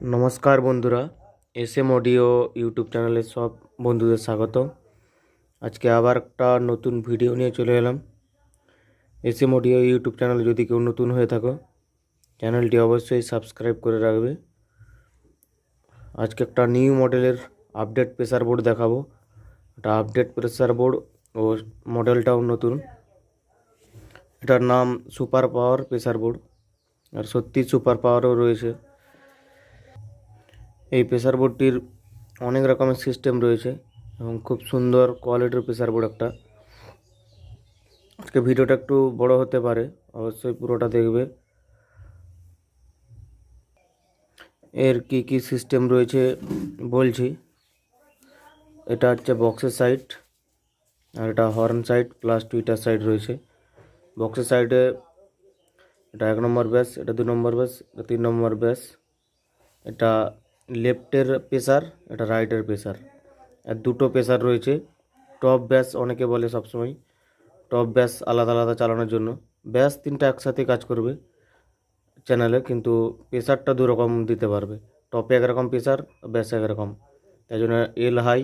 নমস্কার বন্ধুরা S M audio YouTube চ্যানেলে সব বন্ধুদের স্বাগত আজকে আবার একটা নতুন ভিডিও নিয়ে চলে এলাম। এস এম অডিও ইউটিউব চ্যানেলে যদি কেউ নতুন হয়ে থাকো, চ্যানেলটি অবশ্যই সাবস্ক্রাইব করে রাখবে। আজকে একটা নিউ মডেলের আপডেট প্রেসার বোর্ড দেখাবো। এটা আপডেট প্রেসার বোর্ড ও মডেলটাও নতুন। এটার নাম সুপার পাওয়ার প্রেসার বোর্ড। আর সত্যি সুপার পাওয়ারও রয়েছে। এই প্রেসার বোর্ডটির অনেক রকমের সিস্টেম রয়েছে এবং খুব সুন্দর কোয়ালিটির প্রেসার বোর্ড একটা। আজকে ভিডিওটা একটু বড় হতে পারে, অবশ্যই পুরোটা দেখবে। এর কি কি সিস্টেম রয়েছে বলছি। এটা হচ্ছে বক্সের সাইড আর এটা horn side plus tweeter side রয়েছে। বক্সের সাইডে এটা এক নম্বর ব্যাস, এটা দু নম্বর ব্যাস, এটা তিন নম্বর ব্যাস, এটা লেফটের প্রেসার এটা রাইটের প্রেসার আর দুটো প্রেসার রয়েছে। টপ ব্যাস অনেকে বলে সবসময়, টপ ব্যাস আলাদা আলাদা চালানোর জন্য। ব্যাস তিনটা একসাথে কাজ করবে চ্যানেলে, কিন্তু প্রেসারটা দু রকম দিতে পারবে। টপে একরকম প্রেসার ব্যাস একরকম। তাই জন্য এল হাই,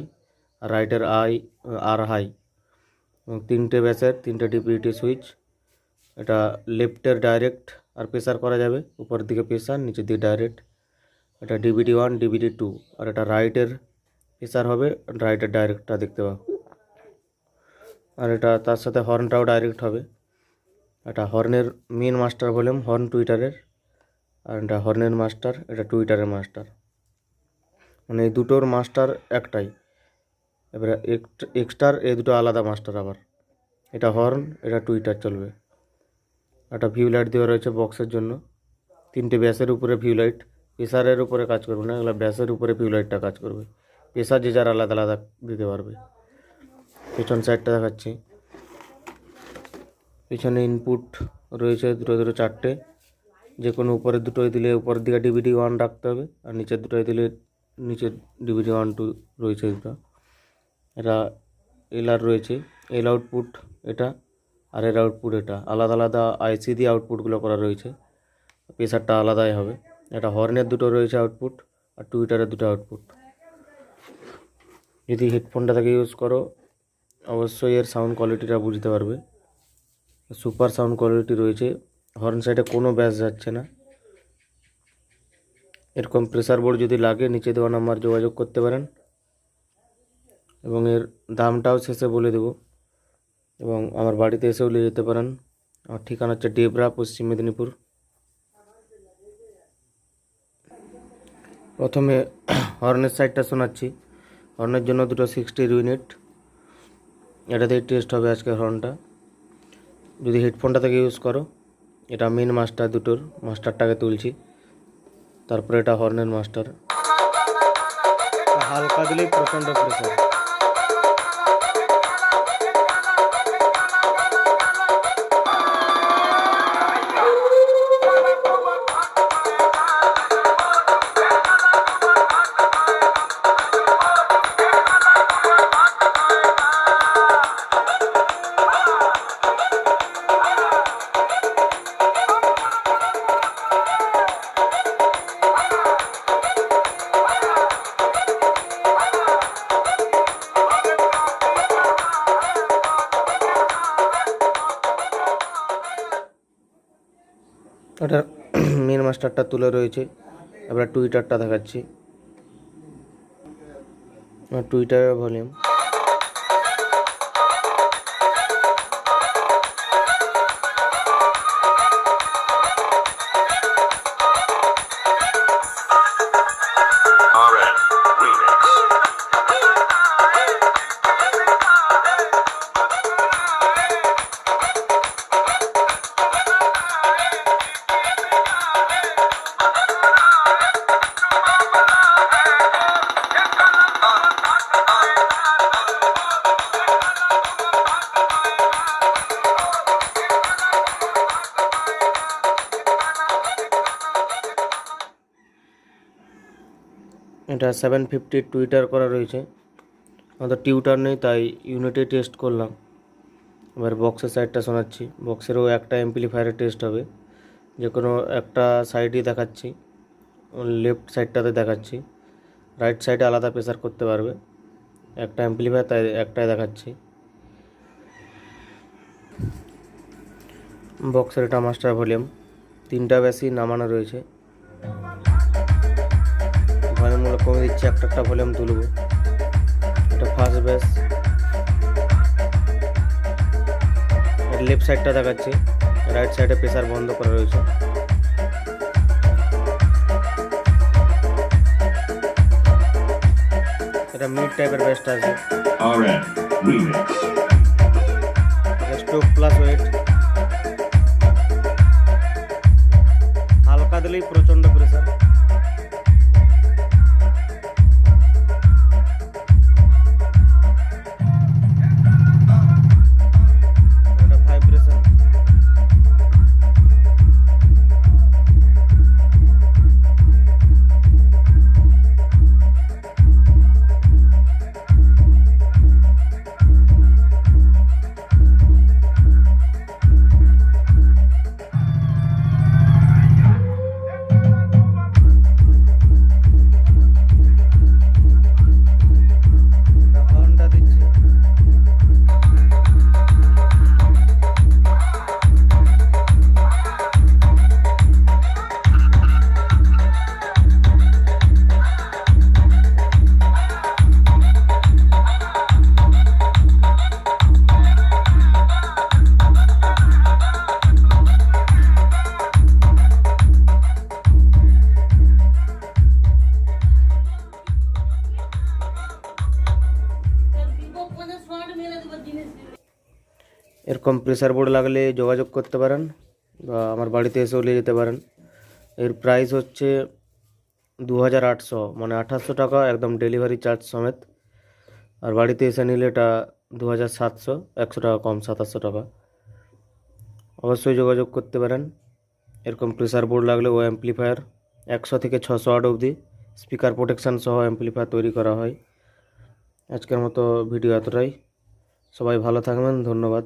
রাইটের আই, আর হাই। তিনটে ব্যাসের, তিনটে ডিপিটি সুইচ। এটা লেফটের ডাইরেক্ট আর প্রেসার করা যাবে উপরের দিকে প্রেসার নিচের দিকে ডাইরেক্ট। এটা ডিবিডি ওয়ান ডিবিডি টু আর এটা রাইটের প্রেসার হবে রাইটের ডাইরেক্টটা দেখতে পাও। আর এটা তার সাথে হর্নটাও ডাইরেক্ট হবে। এটা হর্নের মেন মাস্টার ভলিউম হর্ন টুইটারের আর এটা হর্নের মাস্টার এটা টুইটারের মাস্টার মানে এই দুটোর মাস্টার একটাই। এবারে এক্সট্রার এই দুটো আলাদা মাস্টার আবার। এটা হর্ন এটা টুইটার চলবে। একটা ভিউ লাইট দেওয়া রয়েছে বক্সের জন্য। তিনটে ব্যাসের উপরে ভিউ লাইট প্রেসারের উপরে কাজ করবে না, এগুলো ব্যাসের উপরে পিউলাইটটা কাজ করবে। প্রেসার যে যার আলাদা আলাদা দিতে পারবে। পেছন সাইডটা দেখাচ্ছি। পিছনে ইনপুট রয়েছে দুটো দুটো চারটে। যে কোনো উপরের দুটোই দিলে উপরের দিকে ডিভিডি ওয়ান রাখতে হবে, আর নিচের দুটোই দিলে নিচের ডিভিডি ওয়ান টু রয়েছে দুটো। এটা এল আর রয়েছে। এল আউটপুট এটা আর এর আউটপুট এটা। আলাদা আলাদা আইসি দিয়ে আউটপুটগুলো করা রয়েছে। প্রেসারটা আলাদাই হবে। এটা হর্নের দুটো রয়েছে আউটপুট আর টুইটারের দুটো আউটপুট যদি হেডফোনটা থেকে ইউজ করো, অবশ্যই এর সাউন্ড কোয়ালিটিটা বুঝতে পারবে। সুপার সাউন্ড কোয়ালিটি রয়েছে। হর্ন সাইডে কোনো ব্যাস যাচ্ছে না। এরকম প্রেসার বোর্ড যদি লাগে, নিচে দেওয়া নাম্বার যোগাযোগ করতে পারেন। এবং এর দামটাও শেষে বলে দেবো। এবং আমার বাড়িতে এসেও নিয়ে যেতে পারেন। আমার ঠিকানা হচ্ছে ডেবরা, পশ্চিম মেদিনীপুর। প্রথমে হর্নের সাইডটা শোনাচ্ছি। হর্নের জন্য দুটো সিক্সটির ইউনিট এটাতেই টেস্ট হবে আজকে হর্নটা। যদি হেডফোনটা থেকে ইউজ করো, এটা মেন মাস্টার দুটোর মাস্টারটাকে তুলছি। তারপরে এটা হর্নের মাস্টার হালকা দিলেই প্রচণ্ড প্রেসার এটা মেন মাস্টারটা তুলে রয়েছে। এবার টুইটারটা দেখাচ্ছি। টুইটারের ভলিউম এটা সেভেন ফিফটি টুইটার করা রয়েছে। আমাদের টিউটার নেই, তাই ইউনিটে টেস্ট করলাম। এবার বক্সের সাইডটা শোনাচ্ছি। বক্সেরও একটা এমপ্লিফায়ারের টেস্ট হবে। যে কোনো একটা সাইডই দেখাচ্ছি। লেফট সাইডটাতে দেখাচ্ছি। রাইট সাইডে আলাদা প্রেসার করতে পারবে। একটা অ্যাম্পলিফায়ার তাই একটাই দেখাচ্ছি। বক্সের এটা মাস্টার ভলিউম তিনটা বেশি নামানো রয়েছে। ভলিউমগুলো কমে দিচ্ছি একটা একটা ভলিউম তুলব। এটা ফার্স্ট বেস লেফট সাইডটা দেখাচ্ছে। রাইট সাইডে প্রেসার বন্ধ করা রয়েছে। এটা মিড টাইপের বেস্ট আছে। স্টোভ প্লাস ওয়েট এরকম প্রেসার বোর্ড লাগলে যোগাযোগ করতে পারেন বা আমার বাড়িতে এসেও নিয়ে যেতে পারেন। এর প্রাইস হচ্ছে দু হাজার আটশো মানে আঠাশশো টাকা একদম ডেলিভারি চার্জ সমেত। আর বাড়িতে এসে নিলে এটা দু হাজার সাতশো, একশো টাকা কম, সাতাশশো টাকা। অবশ্যই যোগাযোগ করতে পারেন। এরকম প্রেসার বোর্ড লাগলে ও অ্যাম্পলিফায়ার একশো থেকে ছশো আট অবধি। স্পিকার প্রোটেকশান সহ অ্যাম্পলিফায়ার তৈরি করা হয়। আজকের মতো ভিডিও এতটাই। সবাই ভালো থাকবেন, ধন্যবাদ।